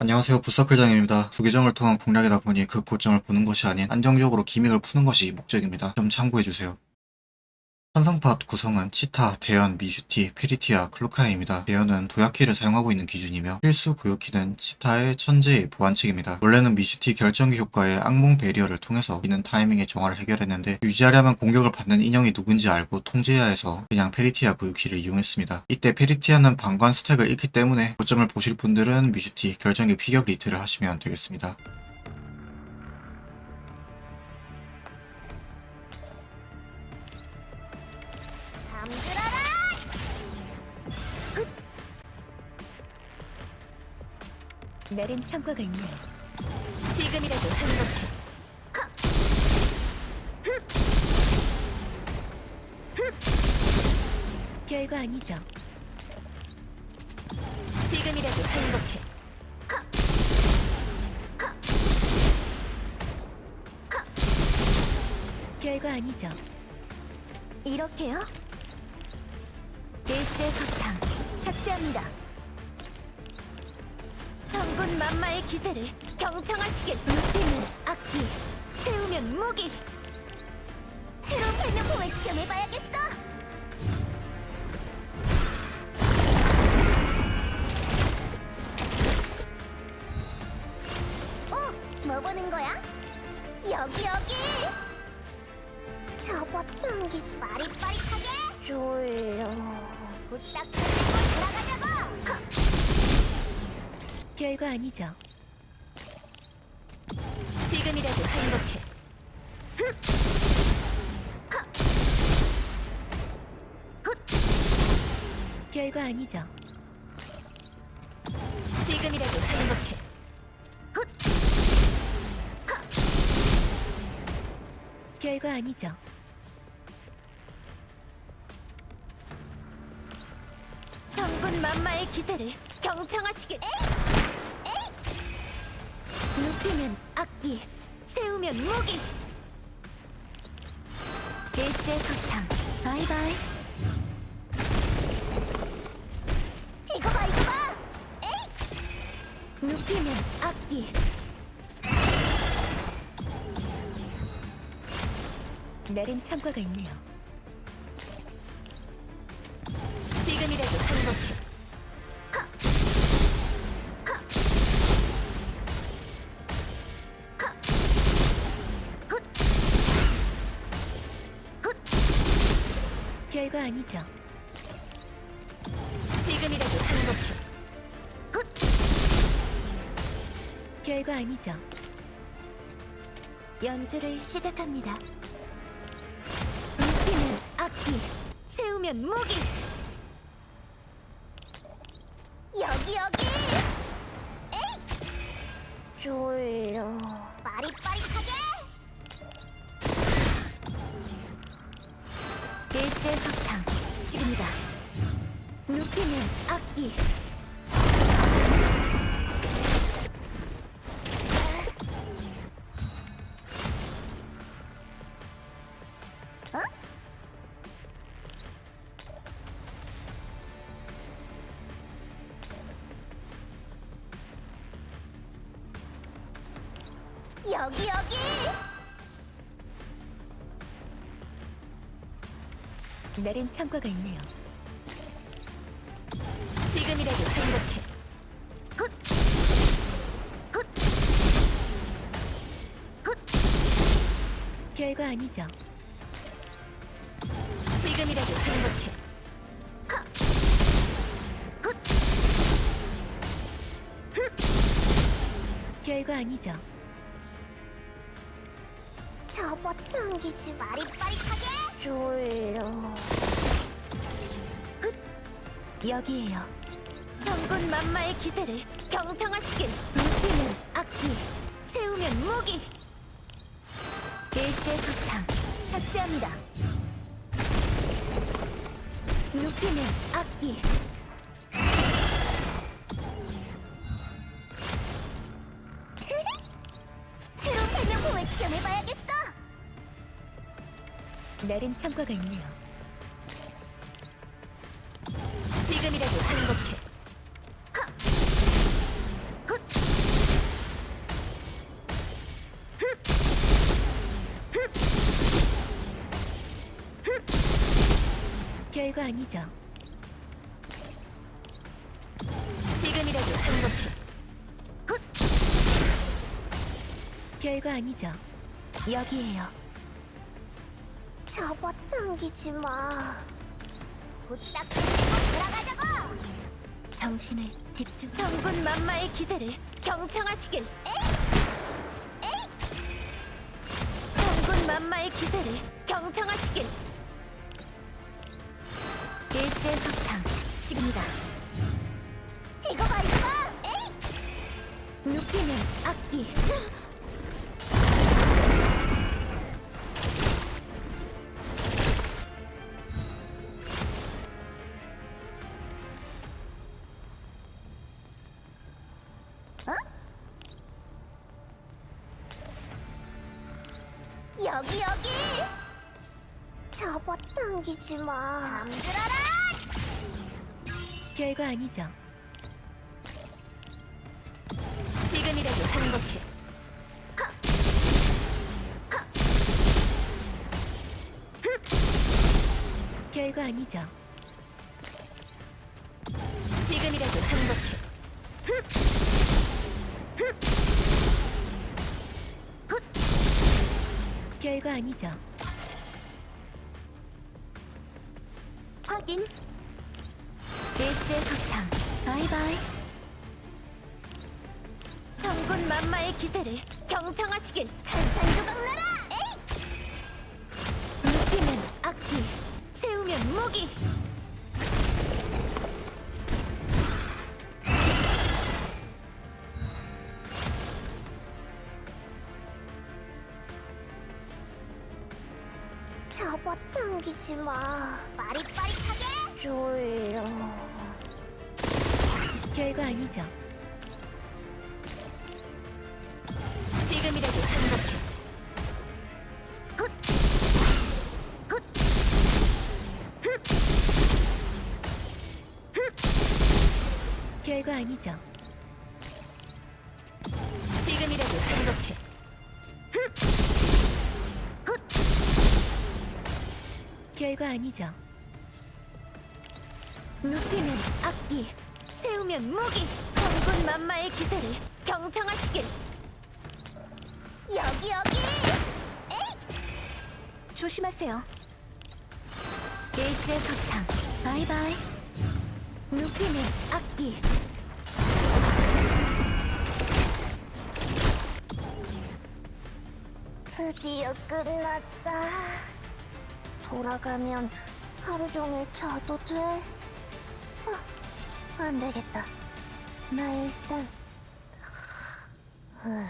안녕하세요. 부서클장입니다. 두 계정을 통한 공략이다 보니 그 고점을 보는 것이 아닌 안정적으로 기믹을 푸는 것이 목적입니다. 좀 참고해주세요. 천성팟 구성은 치타, 대연, 미슈티, 페리티아, 클로카입니다. 대연은 도약키를 사용하고 있는 기준이며 필수 보유키는 치타의 천재의 보완책입니다. 원래는 미슈티 결정기 효과의 악몽 베리어를 통해서 이는 타이밍의 정화를 해결했는데 유지하려면 공격을 받는 인형이 누군지 알고 통제해야 해서 그냥 페리티아 보유키를 이용했습니다. 이때 페리티아는 방관 스택을 잃기 때문에 고점을 보실 분들은 미슈티 결정기 피격 리트를 하시면 되겠습니다. 내림 성과가 있네요. 지금이라도 행복해. 결과 아니죠. 지금이라도 행복해. 결과 아니죠. 이렇게요? 일제 석탕 삭제합니다. 천군 만마의 기세를 경청하시길 눈뜨면 악기, 세우면 무기. 새로운 발명품을 시험해봐야겠어. 어? 뭐 보는 거야? 여기 여기! 잡아당기지 빠릿빠릿하게 졸려 부탁 드리고 돌아가자고 결과 아니죠. 지금이라도 행복해 결과 아니죠. 지금이라도 행복해 결과 아니죠. 천군 만마의 기세를 경청하시길 눕히면 악기 세우면 무기. 일제 석탕 바이바이. 이거 봐 이거 봐! 에이! 눕히면 악기. 내림 성과가 있네요. 지금이라도 행복해 결과 아니죠. 지금이라도 행복해 결과 아니죠. 연주를 시작합니다. 눕히면 악기, 세우면. 여기 일제 석탕 지금이다. 눕히면 악기. 여기 여기. 내림 성과가 있네요. 지금이라도 행복해. 결과 아니죠. 지금이라도 행복해. 결과 아니죠. 잡아당기지 마릿빠릿하게. 졸려. 여기에요. 천군 만마의 기세를 경청하시길. 눕히면 악기, 세우면 무기. 일제 석탕 삭제합니다. 눕히면 악기. 나름 성과가 있네요. 지금이라도 행복해. 별거 아니죠. 지금이라도 행복해. 별거 아니죠. 여기에요. 잡아당기지 마. 부탁 들어가자고. 정신을 집중. 천군 만마의 기세를 경청하시길. 천군 만마의 기세를 경청하시길. 일제 석탕 지금이다. 이거 봐 이거 봐. 눕히는 악기. 여기 여기! 잡아당기지 마. 잠들어라! 별거 아니죠. 지금이라도 행복해. 별거 아니죠. 지금이라도 행복해 별거 아니죠. 확인. 일제 석탕. 바이바이. 천군 만마의 기세를 경청하시길. 산산조각 나라! 눕히면 악기 세우면 무기 잡아당기지 마. 빠릿빠릿하게? 졸려. 별거 아니죠. 지금이라도 행복해 별거 아니죠. 별거 아니죠. 눕히면 악기 세우면 무기 천군 만마의 기세를 경청하시길. 여기 여기! 조심하세요. 일제 석탕 바이바이. 눕히면 악기. 드디어 끝났다 돌아가면 하루 종일 자도 돼? 아, 안 되겠다. 나 일단 하, 후,